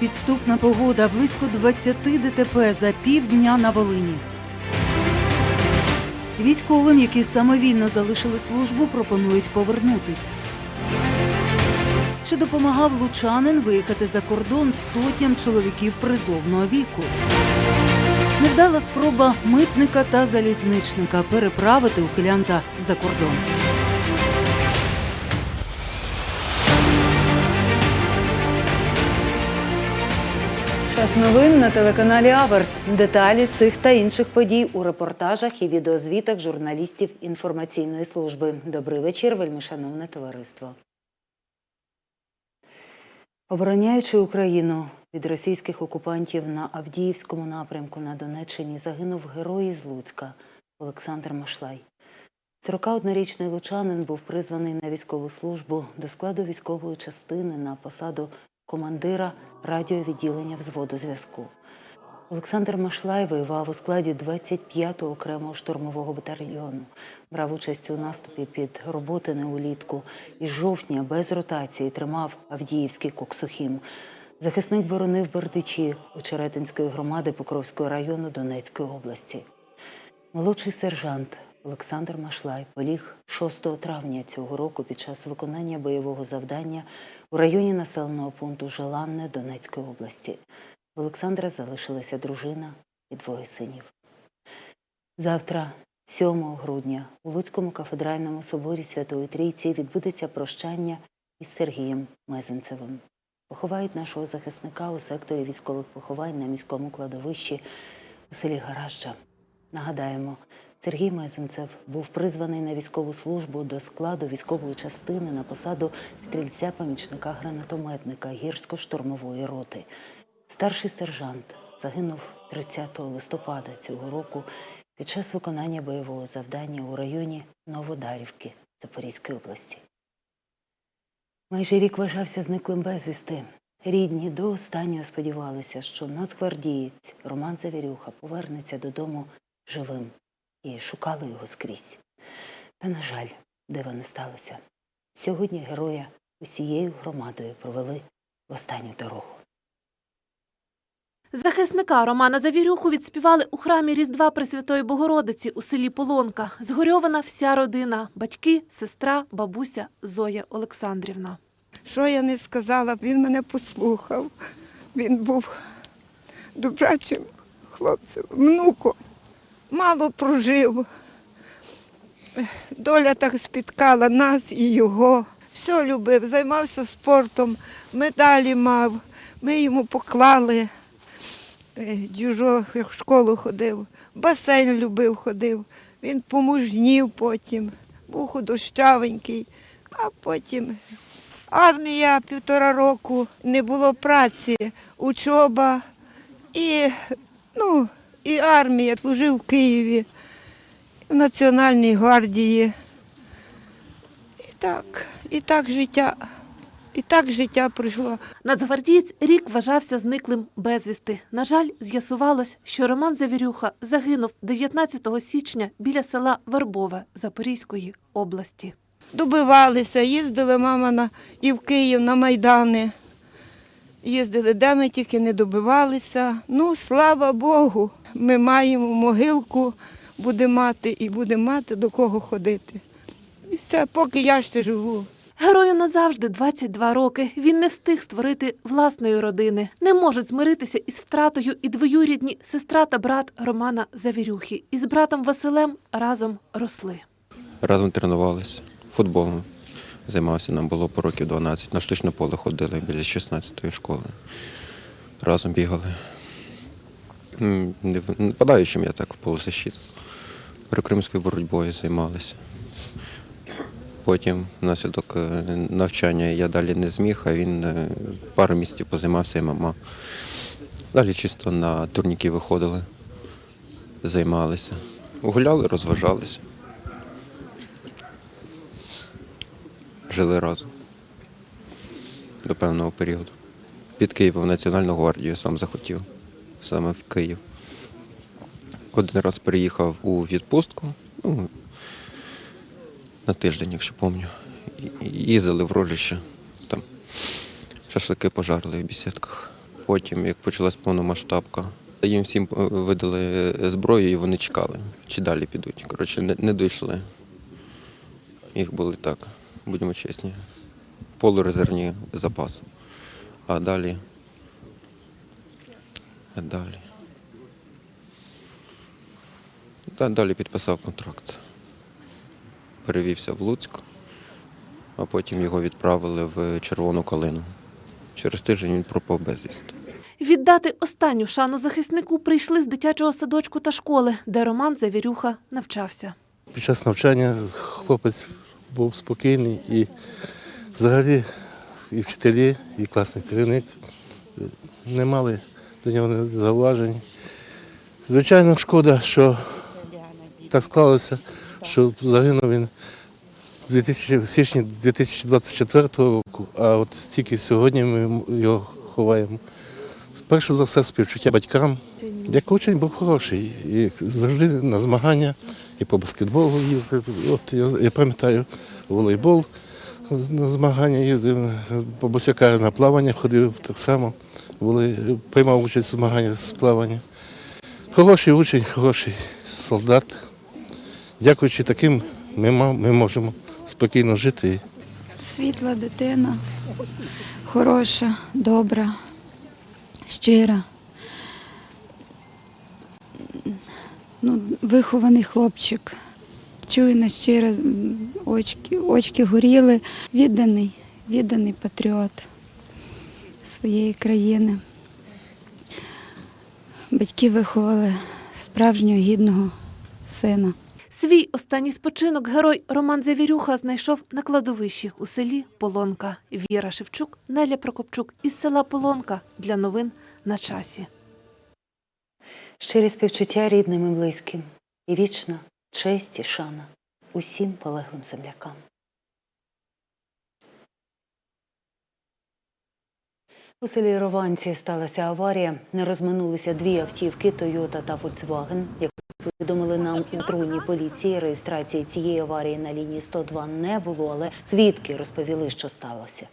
Підступна погода, близько 20 ДТП за півдня на Волині. Військовим, які самовільно залишили службу, пропонують повернутись. Чи допомагав лучанин виїхати за кордон сотням чоловіків призовного віку? Невдала спроба митника та залізничника переправити ухилянта за кордон. Час новин на телеканалі Аверс. Деталі цих та інших подій у репортажах і відеозвітах журналістів інформаційної служби. Добрий вечір, вельмишановне товариство. Обороняючи Україну від російських окупантів на Авдіївському напрямку на Донеччині, загинув герой із Луцька Олександр Машлай. 41-річний лучанин був призваний на військову службу до складу військової частини на посаду командира радіовідділення взводу зв'язку. Олександр Машлай воював у складі 25-го окремого штурмового батальйону, брав участь у наступі під Роботине улітку і з жовтня без ротації тримав Авдіївський Коксохім. Захисник боронив Бердичі Очеретинської громади Покровського району Донецької області. Молодший сержант Олександр Машлай поліг 6 травня цього року під час виконання бойового завдання у районі населеного пункту Желанне Донецької області. В Олександра залишилася дружина і двоє синів. Завтра, 7 грудня, у Луцькому кафедральному соборі Святої Трійці відбудеться прощання із Сергієм Мезенцевим. Поховають нашого захисника у секторі військових поховань на міському кладовищі у селі Гаражджа. Нагадаємо, Сергій Мезенцев був призваний на військову службу до складу військової частини на посаду стрільця-помічника гранатометника гірсько-штурмової роти. Старший сержант загинув 30 листопада цього року під час виконання бойового завдання у районі Новодарівки Запорізької області. Майже рік вважався зниклим безвісти. Рідні до останнього сподівалися, що нацгвардієць Роман Завірюха повернеться додому живим і шукали його скрізь. Та, на жаль, дива не сталося. Сьогодні героя усією громадою провели в останню дорогу. Захисника Романа Завірюху відспівали у храмі Різдва Пресвятої Богородиці у селі Полонка. Згорьована вся родина – батьки, сестра, бабуся Зоя Олександрівна. Що я не сказала, він мене послухав. Він був добрачим хлопцем, внуком. Мало прожив. Доля так спіткала нас і його. Все любив, займався спортом, медалі мав. Ми йому поклали. Е, Дюжо в школу ходив, басейн любив, ходив. Він помужнів потім, був худощавенький, а потім армія півтора року, не було праці, учоба і, ну, і армія. Служив в Києві, в Національній гвардії. І так, і так життя, і так життя пройшло. Нацгвардієць рік вважався зниклим безвісти. На жаль, з'ясувалось, що Роман Завірюха загинув 19 січня біля села Вербове Запорізької області. Добивалися, їздили мама на, і в Київ на Майдани. Їздили, де ми тільки не добивалися. Ну, слава Богу, ми маємо могилку, будемо мати і будемо мати до кого ходити. І все, поки я ще живу. Герою назавжди 22 роки. Він не встиг створити власної родини. Не можуть змиритися із втратою і двоюрідні сестра та брат Романа Завірюхи. Із братом Василем разом росли. Разом тренувалися футболом. Займався, нам було по років 12. На штучне поле ходили біля 16-ї школи. Разом бігали. Нападаючим я так в полузащит. Прикримською боротьбою займалися. Потім, внаслідок е, навчання, я далі не зміг, а він е, пару місяців позаймався ММА. Далі чисто на турніки виходили, займалися. Гуляли, розважалися. жили разом до певного періоду. Під Києвом Національну гвардію сам захотів, саме в Київ. Один раз приїхав у відпустку, ну, на тиждень, якщо пам'ятаю. Їздили в рожище, там шашлики пожарили в бесідках. потім, як почалась повномасштабка. Їм всім е, видали зброю і вони чекали, чи далі підуть. Коротше, не, не дійшли. Їх були так, будемо чесні. Полурезервні запаси. А далі. А далі. Далі підписав контракт. Перевівся в Луцьк, а потім його відправили в Червону Калину. Через тиждень він пропав безвісти. Віддати останню шану захиснику прийшли з дитячого садочку та школи, де Роман Завірюха навчався. Під час навчання хлопець був спокійний і взагалі і вчителі, і класний керівник не мали до нього зауважень. Звичайно, шкода, що так склалося, що загинув він в 2000 в січні 2024 року, а от тільки сьогодні ми його ховаємо. Перше за все співчуття батькам. Як учень був хороший. І завжди на змагання і по баскетболу їздив. От я, я пам'ятаю, волейбол на змагання їздив, по босяка на плавання ходив так само. Були, приймав участь у змаганнях з плавання. Хороший учень, хороший солдат. Дякуючи таким, ми, ми можемо спокійно жити. Світла дитина, хороша, добра, щира. Ну, вихований хлопчик. Чуйна, щира, очки, очки горіли. Відданий, відданий патріот своєї країни. Батьки виховали справжнього гідного сина. Свій останній спочинок герой Роман Завірюха знайшов на кладовищі у селі Полонка. Віра Шевчук, Неля Прокопчук із села Полонка для новин на часі. Щирі співчуття рідним і близьким, і вічна честь і шана усім полеглим землякам. У селі Рованці сталася аварія. Не розминулися дві автівки Тойота та Volkswagen. Як повідомили нам у патрульній поліції, реєстрації цієї аварії на лінії 102 не було, але свідки розповіли, що сталося.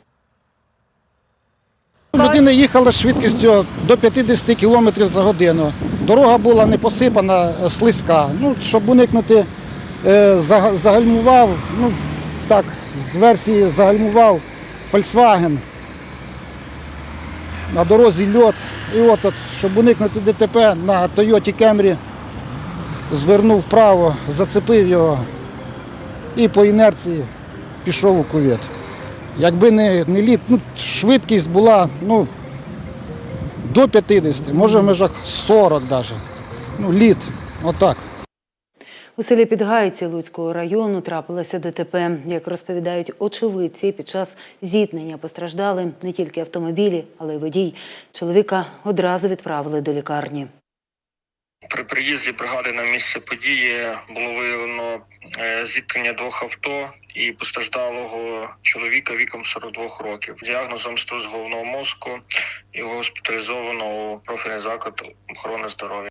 Людина їхала швидкістю до 50 км за годину. Дорога була не посипана, е, слизька. Ну, щоб уникнути, е, загальмував, ну так, з версії загальмував Volkswagen. На дорозі льот. І от, от щоб уникнути ДТП на Toyota Camry звернув вправо, зацепив його і по інерції пішов у кувет. Якби не, не літ, ну, швидкість була ну, до 50, може в межах 40 навіть. Ну, літ, отак. У селі Підгайці Луцького району трапилося ДТП. Як розповідають очевидці, під час зіткнення постраждали не тільки автомобілі, але й водій. Чоловіка одразу відправили до лікарні. При приїзді бригади на місце події було виявлено е, зіткнення двох авто і постраждалого чоловіка віком 42 років. Діагнозом струс головного мозку його госпіталізовано у профільний заклад охорони здоров'я.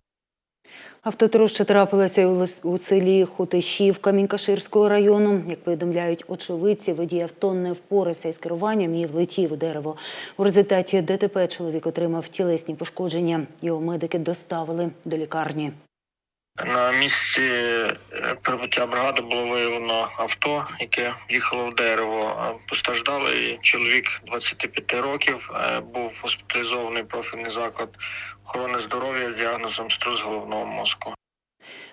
Автотроща трапилася у селі Хотишів Камінькаширського району. Як повідомляють очевидці, водій авто не впорався із керуванням і влетів у дерево. У результаті ДТП чоловік отримав тілесні пошкодження. Його медики доставили до лікарні. На місці е, прибуття бригади було виявлено авто, яке в'їхало в дерево. Постраждалий чоловік 25 років е, був госпіталізований профільний заклад охорони здоров'я з діагнозом струс головного мозку.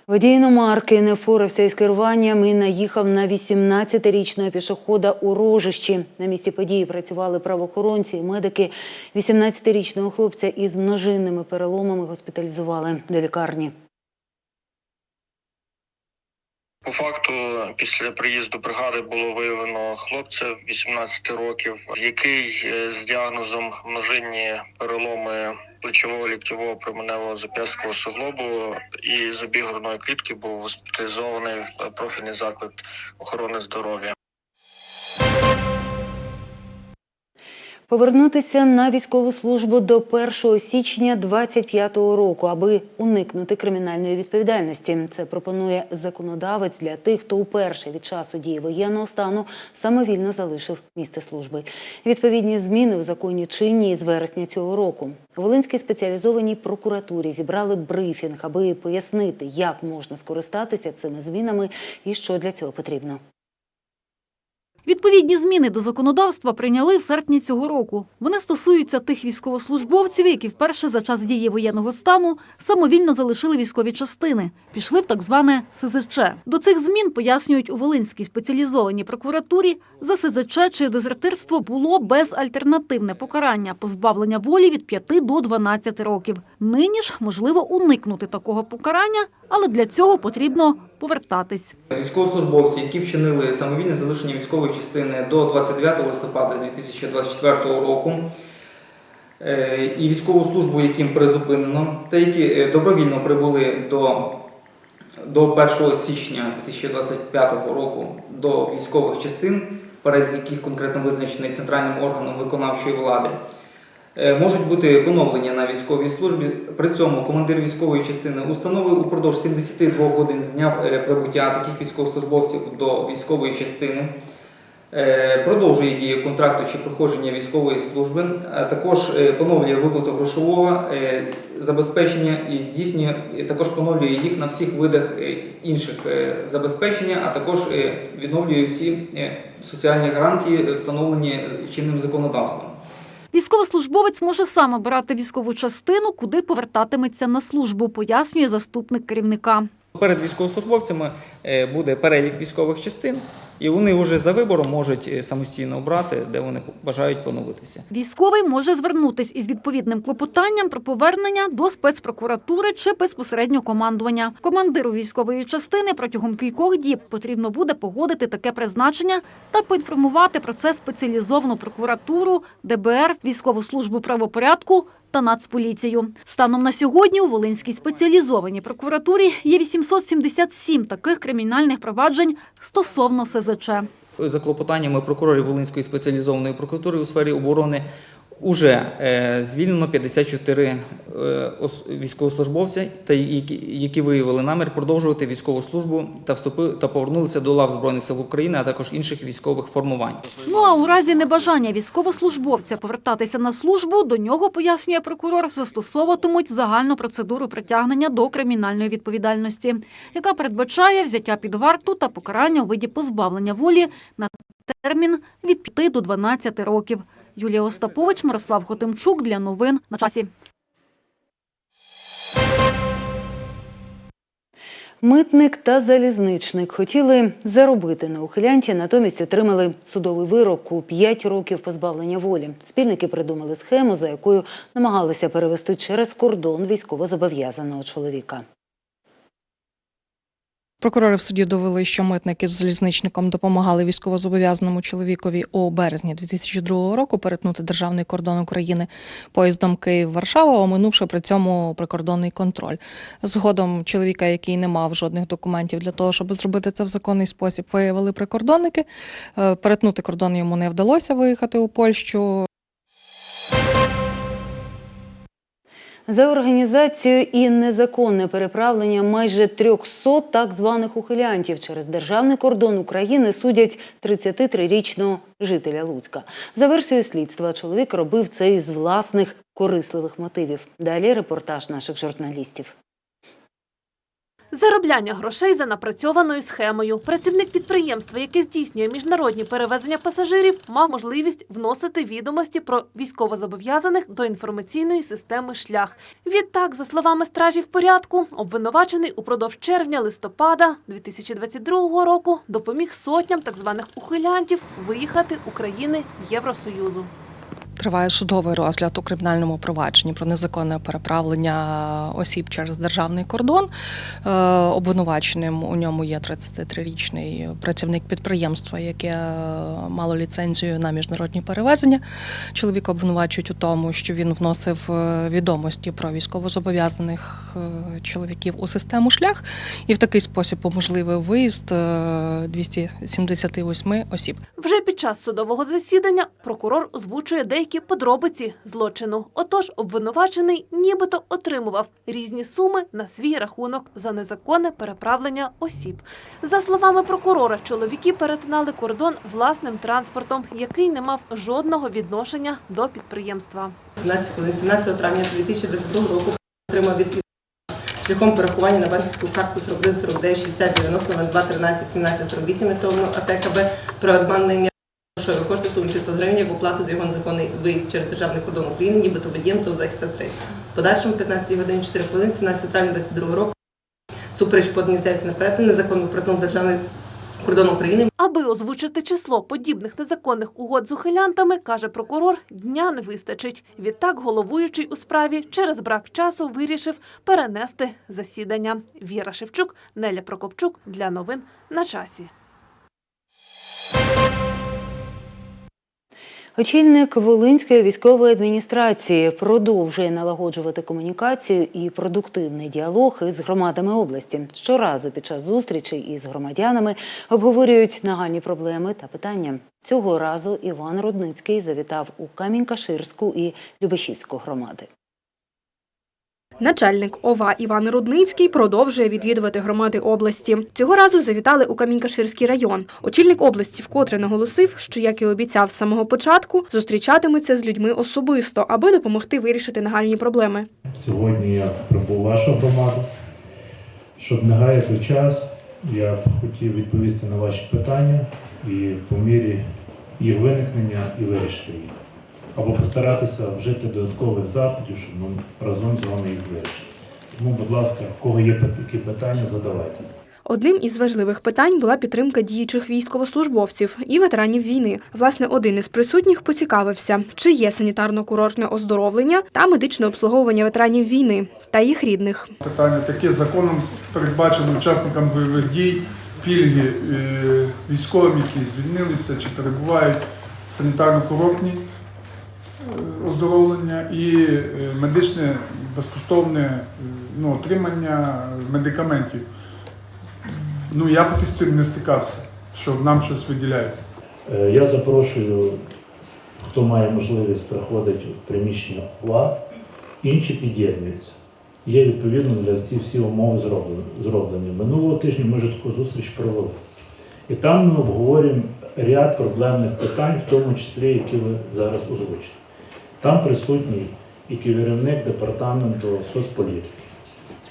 Водій іномарки не впорався із керуванням і наїхав на 18-річного пішохода у рожищі. На місці події працювали правоохоронці і медики. 18-річного хлопця із множинними переломами госпіталізували до лікарні. По факту, після приїзду бригади було виявлено хлопця 18 років, який е, з діагнозом множинні переломи плечового ліктьового променевого зап'ясткового суглобу і забіг грудної клітки був госпіталізований в профільний заклад охорони здоров'я. Повернутися на військову службу до 1 січня 2025 року, аби уникнути кримінальної відповідальності. Це пропонує законодавець для тих, хто уперше від часу дії воєнного стану самовільно залишив місце служби. Відповідні зміни у законі чинні з вересня цього року. У Волинській спеціалізованій прокуратурі зібрали брифінг, аби пояснити, як можна скористатися цими змінами і що для цього потрібно. Відповідні зміни до законодавства прийняли в серпні цього року. Вони стосуються тих військовослужбовців, які вперше за час дії воєнного стану самовільно залишили військові частини, пішли в так зване СЗЧ. До цих змін пояснюють у Волинській спеціалізованій прокуратурі за СЗЧ чи дезертирство було безальтернативне покарання позбавлення волі від 5 до 12 років. Нині ж можливо уникнути такого покарання, але для цього потрібно повертатись. Військовослужбовці, які вчинили самовільне залишення військової частини до 29 листопада 2024 року, е, і військову службу, яким призупинено, та які е, добровільно прибули до, до 1 січня 2025 року до військових частин, перелік яких конкретно визначений центральним органом виконавчої влади. Е, Можуть бути поновлення на військовій службі. При цьому командир військової частини установи упродовж 72 годин з дня е, прибуття таких військовослужбовців до військової частини. е, Продовжує дію контракту чи проходження військової служби, а також поновлює виплату грошового забезпечення і здійснює також поновлює їх на всіх видах інших забезпечення, а також відновлює всі соціальні гарантії, встановлені чинним законодавством. Військовослужбовець може сам обирати військову частину, куди повертатиметься на службу, пояснює заступник керівника. Перед військовослужбовцями е, буде перелік військових частин, і вони вже за вибором можуть е, самостійно обрати, де вони бажають поновитися. Військовий може звернутись із відповідним клопотанням про повернення до спецпрокуратури чи безпосередньо командування. Командиру військової частини протягом кількох діб потрібно буде погодити таке призначення та поінформувати про це спеціалізовану прокуратуру, ДБР, військову службу правопорядку та Нацполіцію. Станом на сьогодні у Волинській спеціалізованій прокуратурі є 877 таких кримінальних проваджень стосовно СЗЧ. За клопотаннями прокурорів Волинської спеціалізованої прокуратури у сфері оборони уже е, звільнено 54 е, ос- військовослужбовця, які виявили намір продовжувати військову службу та вступили та повернулися до лав збройних сил України, а також інших військових формувань. Ну а у разі небажання військовослужбовця повертатися на службу, до нього, пояснює прокурор, застосовуватимуть загальну процедуру притягнення до кримінальної відповідальності, яка передбачає взяття під варту та покарання у виді позбавлення волі на термін від 5 до 12 років. Юлія Остапович, Мирослав Хотимчук для новин на часі. Митник та залізничник хотіли заробити на ухилянті, натомість отримали судовий вирок у 5 років позбавлення волі. Спільники придумали схему, за якою намагалися перевести через кордон військовозобов'язаного чоловіка. Прокурори в суді довели, що митники з залізничником допомагали військовозобов'язаному чоловікові у березні 2002 року перетнути державний кордон України поїздом Київ-Варшава, оминувши при цьому прикордонний контроль. Згодом чоловіка, який не мав жодних документів для того, щоб зробити це в законний спосіб, виявили прикордонники. Е, Перетнути кордон йому не вдалося виїхати у Польщу. За організацію і незаконне переправлення майже 300 так званих ухилянтів через державний кордон України судять 33-річного жителя Луцька. За версією слідства, чоловік робив це із власних корисливих мотивів. Далі репортаж наших журналістів. Заробляння грошей за напрацьованою схемою. Працівник підприємства, яке здійснює міжнародні перевезення пасажирів, мав можливість вносити відомості про військовозобов'язаних до інформаційної системи шлях. Відтак, за словами стражів порядку, обвинувачений упродовж червня-листопада 2022 року допоміг сотням так званих ухилянтів виїхати України Євросоюзу. Триває судовий розгляд у кримінальному провадженні про незаконне переправлення осіб через державний кордон. Е, Обвинуваченим у ньому є 33-річний працівник підприємства, яке е, мало ліцензію на міжнародні перевезення. Чоловіка обвинувачують у тому, що він вносив е, відомості про військовозобов'язаних чоловіків у систему шлях і в такий спосіб уможливив виїзд е, 278 осіб. Вже під час судового засідання прокурор озвучує деякі деякі подробиці злочину. Отож, обвинувачений нібито отримував різні суми на свій рахунок за незаконне переправлення осіб. За словами прокурора, чоловіки перетинали кордон власним транспортом, який не мав жодного відношення до підприємства. 17 хвилин 17 травня 2022 року отримав від шляхом перерахування на банківську картку 41 49 60 90 02 13 17 48 метовно АТКБ Приватбанк на ім'я грошові кошти в сумі 500 гривень як оплату за його незаконний виїзд через державний кордон України, нібито водієм ТОВ за 63. В подальшому 15 годині 4 хвилин 17 травня 2022 року супереч подані заявці на перетин незаконно перетнув державний кордон України Аби озвучити число подібних незаконних угод з ухилянтами, каже прокурор, дня не вистачить. Відтак, головуючий у справі через брак часу вирішив перенести засідання. Віра Шевчук, Неля Прокопчук для новин на часі. Очільник Волинської військової адміністрації продовжує налагоджувати комунікацію і продуктивний діалог із громадами області. Щоразу під час зустрічей із громадянами обговорюють нагальні проблеми та питання. Цього разу Іван Рудницький завітав у Камінь-Каширську і Любешівську громади. Начальник ОВА Іван Рудницький продовжує відвідувати громади області. Цього разу завітали у Камінькаширський район. Очільник області вкотре наголосив, що, як і обіцяв з самого початку, зустрічатиметься з людьми особисто, аби допомогти вирішити нагальні проблеми. Сьогодні я прибув вашу громаду. Щоб не гаяти час, я б хотів відповісти на ваші питання і по мірі їх виникнення і вирішити їх. Або постаратися вжити додаткових заходів, щоб ми разом з вами їх вирішили. Тому, будь ласка, в кого є такі питання, задавайте. Одним із важливих питань була підтримка діючих військовослужбовців і ветеранів війни. Власне, один із присутніх поцікавився, чи є санітарно-курортне оздоровлення та медичне обслуговування ветеранів війни та їх рідних. Питання таке законом передбачено учасникам бойових дій, пільги е, військовим, які звільнилися чи перебувають в санітарно-курортній оздоровлення і е, медичне безкоштовне е, ну, отримання медикаментів. Ну я поки з цим не стикався, що нам щось виділяють. Е, Я запрошую, хто має можливість приходити в приміщення ОВА, інші під'єднуються. Є відповідно для ці всі умови зроблені. Минулого тижня ми вже таку зустріч провели. І там ми обговорюємо ряд проблемних питань, в тому числі, які ви зараз озвучите. Там присутній і керівник департаменту соцполітики,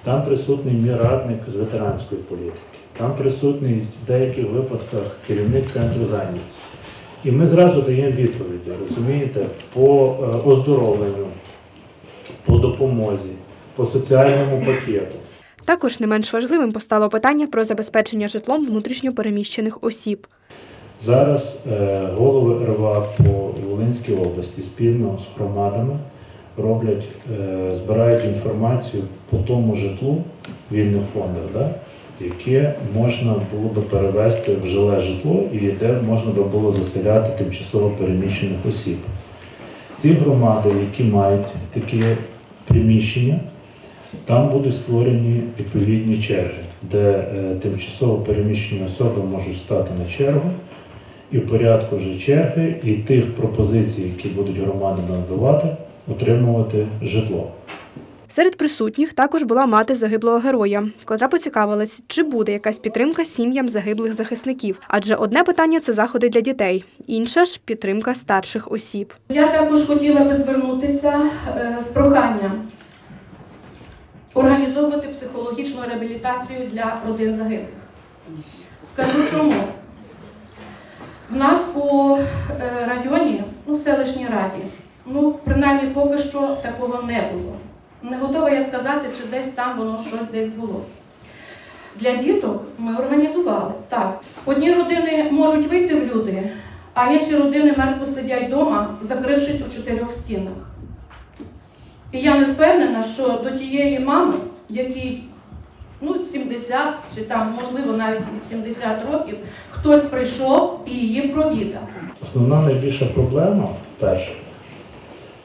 там присутній мій радник з ветеранської політики, там присутній в деяких випадках керівник центру зайнятості. І ми зразу даємо відповіді, розумієте, по е, оздоровленню, по допомозі, по соціальному пакету. Також не менш важливим постало питання про забезпечення житлом внутрішньо переміщених осіб. Зараз е, голови РВА по Волинській області спільно з громадами роблять, е, збирають інформацію по тому житлу в вільних фондах, да, яке можна було би перевести в жиле житло і де можна би було заселяти тимчасово переміщених осіб. Ці громади, які мають такі приміщення, там будуть створені відповідні черги, де е, тимчасово переміщені особи можуть стати на чергу і в порядку вже черги і тих пропозицій, які будуть громади надавати, отримувати житло. Серед присутніх також була мати загиблого героя, котра поцікавилась, чи буде якась підтримка сім'ям загиблих захисників. Адже одне питання це заходи для дітей, інше ж підтримка старших осіб. Я також хотіла би звернутися е, з проханням організовувати психологічну реабілітацію для родин загиблих. Скажу чому. В нас у е, районі, ну, в селищній раді, ну, принаймні поки що такого не було. Не готова я сказати, чи десь там воно щось десь було. Для діток ми організували так. Одні родини можуть вийти в люди, а інші родини мертво сидять вдома, закрившись у чотирьох стінах. І я не впевнена, що до тієї мами, якій ну, 70 чи там, можливо, навіть 70 років, хтось прийшов і її провідав. Основна найбільша проблема, перша,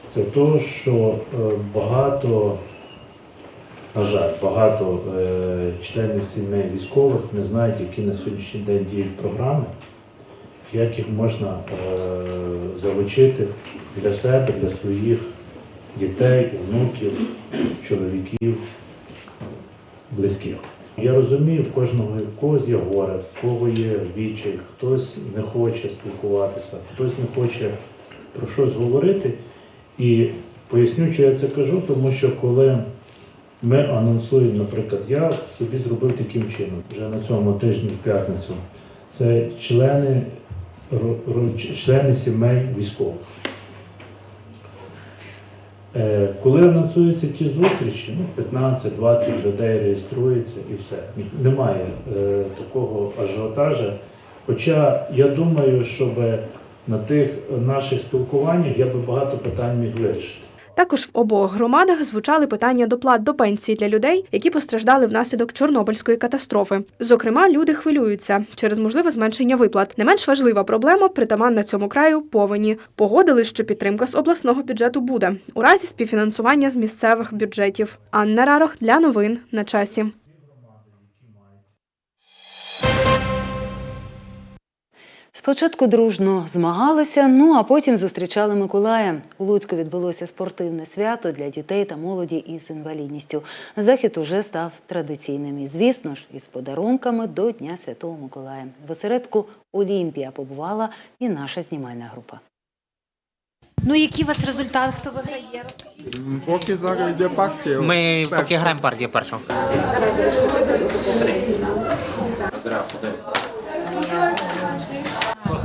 це те, що е, багато, на жаль, багато е, членів сімей військових не знають, які на сьогоднішній день діють програми, як їх можна е, залучити для себе, для своїх дітей, онуків, чоловіків, близьких. Я розумію, в кожного в когось є горе, в кого є відчай, хтось не хоче спілкуватися, хтось не хоче про щось говорити. І поясню, що я це кажу, тому що коли ми анонсуємо, наприклад, я собі зробив таким чином, вже на цьому тижні в п'ятницю. Це члени, члени сімей військових. Е, Коли анонсуються ті зустрічі, ну, 15-20 людей реєструється і все. Немає е, такого ажіотажа. Хоча я думаю, щоб на тих наших спілкуваннях я би багато питань міг вирішити. Також в обох громадах звучали питання доплат до пенсії для людей, які постраждали внаслідок Чорнобильської катастрофи. Зокрема, люди хвилюються через можливе зменшення виплат. Не менш важлива проблема притаманна цьому краю повені. Погодили, що підтримка з обласного бюджету буде у разі співфінансування з місцевих бюджетів. Анна Рарох для новин на часі. Спочатку дружно змагалися, ну а потім зустрічали Миколая. У Луцьку відбулося спортивне свято для дітей та молоді із інвалідністю. Захід уже став традиційним і, звісно ж, із подарунками до Дня Святого Миколая. В осередку Олімпія побувала і наша знімальна група. Ну, який у вас результат? Хто виграє? Поки зараз йде партія. Ми поки граємо партію першу.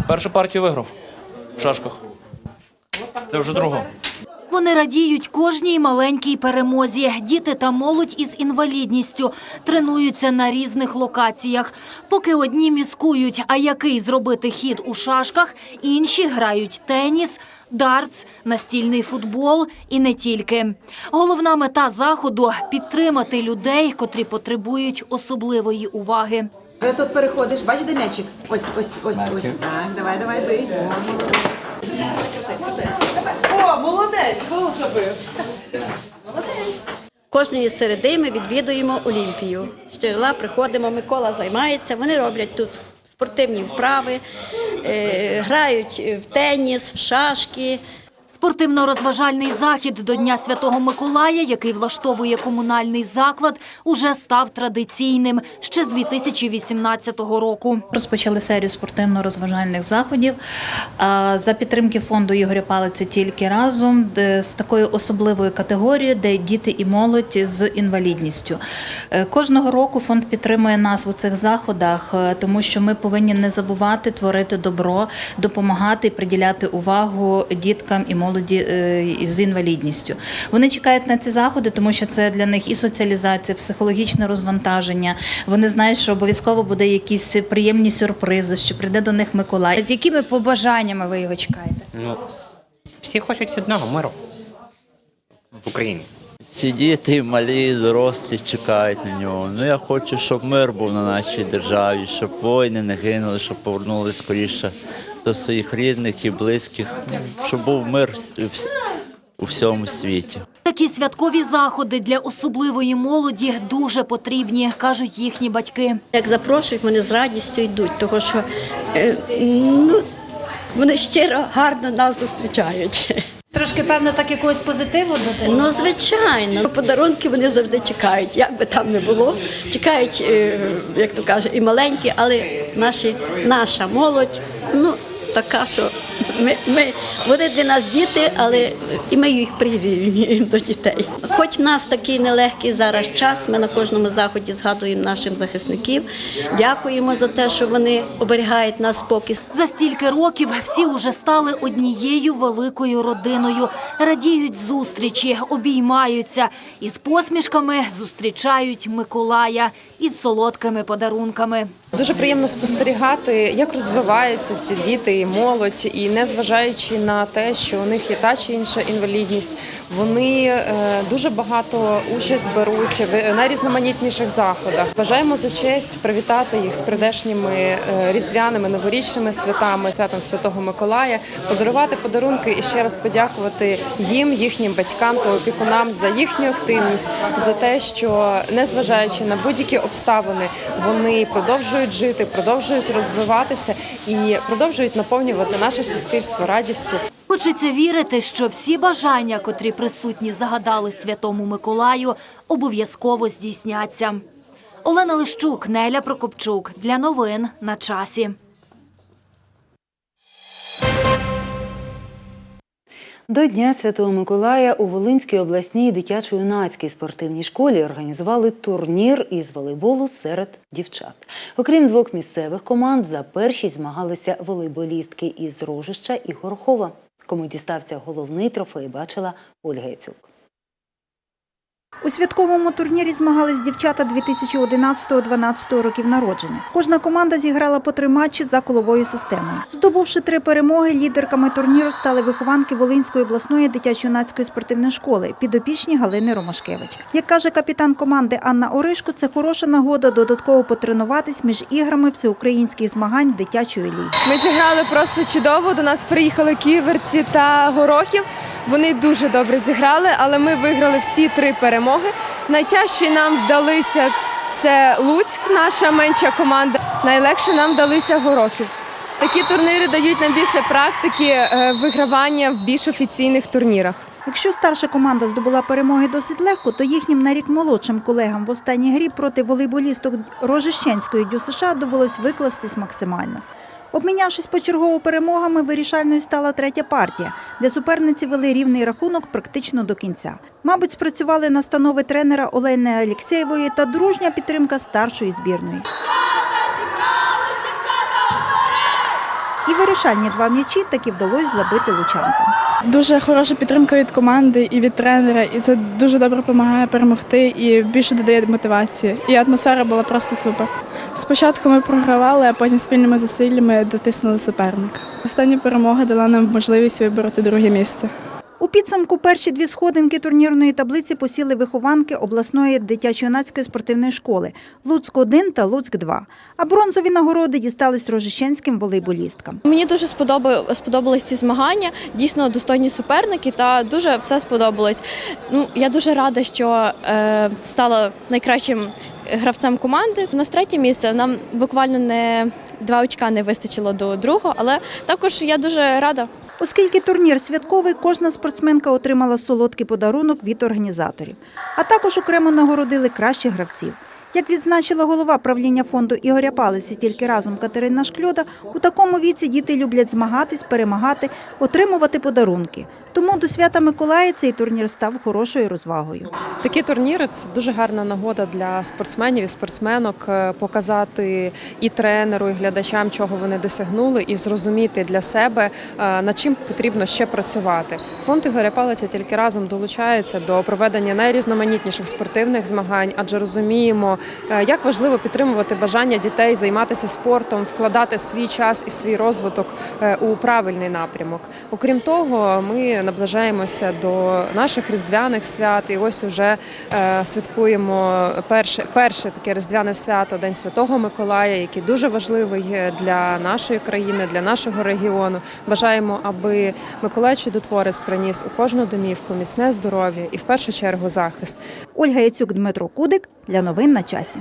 Першу партію виграв в шашках. Це вже друга. Вони радіють кожній маленькій перемозі. Діти та молодь із інвалідністю тренуються на різних локаціях. Поки одні міскують, а який зробити хід у шашках, інші грають теніс, дартс, настільний футбол і не тільки. Головна мета заходу підтримати людей, котрі потребують особливої уваги. Вже тут переходиш, бачиш, де м'ячик? Ось, ось, ось, ось. Так, давай, давай, бий. О, молодець. О, молодець, гол забив. Кожної середи ми відвідуємо Олімпію. З Черла приходимо, Микола займається. Вони роблять тут спортивні вправи, е, грають в теніс, в шашки. Спортивно-розважальний захід до Дня Святого Миколая, який влаштовує комунальний заклад, уже став традиційним ще з 2018 року. Розпочали серію спортивно-розважальних заходів за підтримки фонду Ігоря Палиця тільки разом з такою особливою категорією, де діти і молодь з інвалідністю. Е, Кожного року фонд підтримує нас у цих заходах, е, тому що ми повинні не забувати творити добро, допомагати і приділяти увагу діткам і молоді е, з інвалідністю. Вони чекають на ці заходи, тому що це для них і соціалізація, психологічне розвантаження. Вони знають, що обов'язково буде якісь приємні сюрпризи, що прийде до них Миколай. З якими побажаннями ви його чекаєте? Ну, всі хочуть одного миру в Україні. Ці діти малі, дорослі чекають на нього. Ну я хочу, щоб мир був на нашій державі, щоб воїни не гинули, щоб повернулися скоріше до своїх рідних і близьких, щоб був мир у всьому світі. Такі святкові заходи для особливої молоді дуже потрібні, кажуть їхні батьки. Як запрошують, вони з радістю йдуть, тому що е, ну, вони щиро гарно нас зустрічають. Трошки, певно, так якогось позитиву дати? Ну, звичайно, подарунки вони завжди чекають, як би там не було. Чекають, е, як то каже, і маленькі, але наші, наша молодь, ну така, що ми, ми, вони для нас діти, але і ми їх прирівнюємо до дітей. Хоч нас такий нелегкий зараз час, ми на кожному заході згадуємо наших захисників. Дякуємо за те, що вони оберігають нас спокій. За стільки років всі уже стали однією великою родиною, радіють зустрічі, обіймаються і з посмішками зустрічають Миколая із солодкими подарунками. Дуже приємно спостерігати, як розвиваються ці діти і молодь, і незважаючи на те, що у них є та чи інша інвалідність, вони е, дуже багато участь беруть в найрізноманітніших заходах. Бажаємо за честь привітати їх з прийдешніми е, різдвяними новорічними святами, святом Святого Миколая, подарувати подарунки і ще раз подякувати їм, їхнім батькам та опікунам за їхню активність, за те, що незважаючи на будь-які обставини, обставини, вони продовжують жити, продовжують розвиватися і продовжують наповнювати наше суспільство радістю. Хочеться вірити, що всі бажання, котрі присутні загадали Святому Миколаю, обов'язково здійсняться. Олена Лищук, Неля Прокопчук. Для новин на часі. До Дня Святого Миколая у Волинській обласній дитячо-юнацькій спортивній школі організували турнір із волейболу серед дівчат. Окрім двох місцевих команд, за першість змагалися волейболістки із Рожища і Горхова. Кому дістався головний трофей, бачила Ольга Яцюк. У святковому турнірі змагались дівчата 2011-2012 років народження. Кожна команда зіграла по три матчі за коловою системою. Здобувши три перемоги, лідерками турніру стали вихованки Волинської обласної дитячо-юнацької спортивної школи, підопічні Галини Ромашкевич. Як каже капітан команди Анна Оришко, це хороша нагода додатково потренуватись між іграми всеукраїнських змагань дитячої ліги. Ми зіграли просто чудово. До нас приїхали ківерці та горохів. Вони дуже добре зіграли, але ми виграли всі три перемоги. Найтяжчі нам вдалися це Луцьк, наша менша команда. Найлегше нам вдалися горохів. Такі турніри дають нам більше практики е, вигравання в більш офіційних турнірах. Якщо старша команда здобула перемоги досить легко, то їхнім на рік молодшим колегам в останній грі проти волейболісток Рожищенської ДЮСШ довелось викластись максимально. Обмінявшись почергово перемогами, вирішальною стала третя партія, де суперниці вели рівний рахунок практично до кінця. Мабуть, спрацювали настанови тренера Олени Алєксєєвої та дружня підтримка старшої збірної. І вирішальні два м'ячі таки вдалося забити лучанкам. Дуже хороша підтримка від команди і від тренера, і це дуже добре допомагає перемогти і більше додає мотивації. І атмосфера була просто супер. Спочатку ми програвали, а потім спільними зусиллями дотиснули суперника. Остання перемога дала нам можливість вибороти друге місце. У підсумку перші дві сходинки турнірної таблиці посіли вихованки обласної дитячо-юнацької спортивної школи Луцьк-1 та Луцьк-2. А бронзові нагороди дістались рожищенським волейболісткам. Мені дуже сподоба- сподобались ці змагання. Дійсно достойні суперники, та дуже все сподобалось. Ну я дуже рада, що е, стала найкращим гравцем команди. У нас третє місце. Нам буквально не два очка не вистачило до другого, але також я дуже рада. Оскільки турнір святковий, кожна спортсменка отримала солодкий подарунок від організаторів. А також окремо нагородили кращих гравців. Як відзначила голова правління фонду Ігоря Палиці тільки разом Катерина Шкльода, у такому віці діти люблять змагатись, перемагати, отримувати подарунки. Тому до свята Миколая цей турнір став хорошою розвагою. Такі турніри це дуже гарна нагода для спортсменів і спортсменок е, показати і тренеру, і глядачам, чого вони досягнули, і зрозуміти для себе, е, над чим потрібно ще працювати. Фонд Ігоря Палиця тільки разом долучається до проведення найрізноманітніших спортивних змагань, адже розуміємо, е, як важливо підтримувати бажання дітей займатися спортом, вкладати свій час і свій розвиток у правильний напрямок. Окрім того, ми наближаємося до наших різдвяних свят, і ось уже е, святкуємо перше, перше таке різдвяне свято День Святого Миколая, який дуже важливий для нашої країни, для нашого регіону. Бажаємо, аби Миколай Чудотворець приніс у кожну домівку міцне здоров'я і в першу чергу захист. Ольга Яцюк, Дмитро Кудик для новин на часі.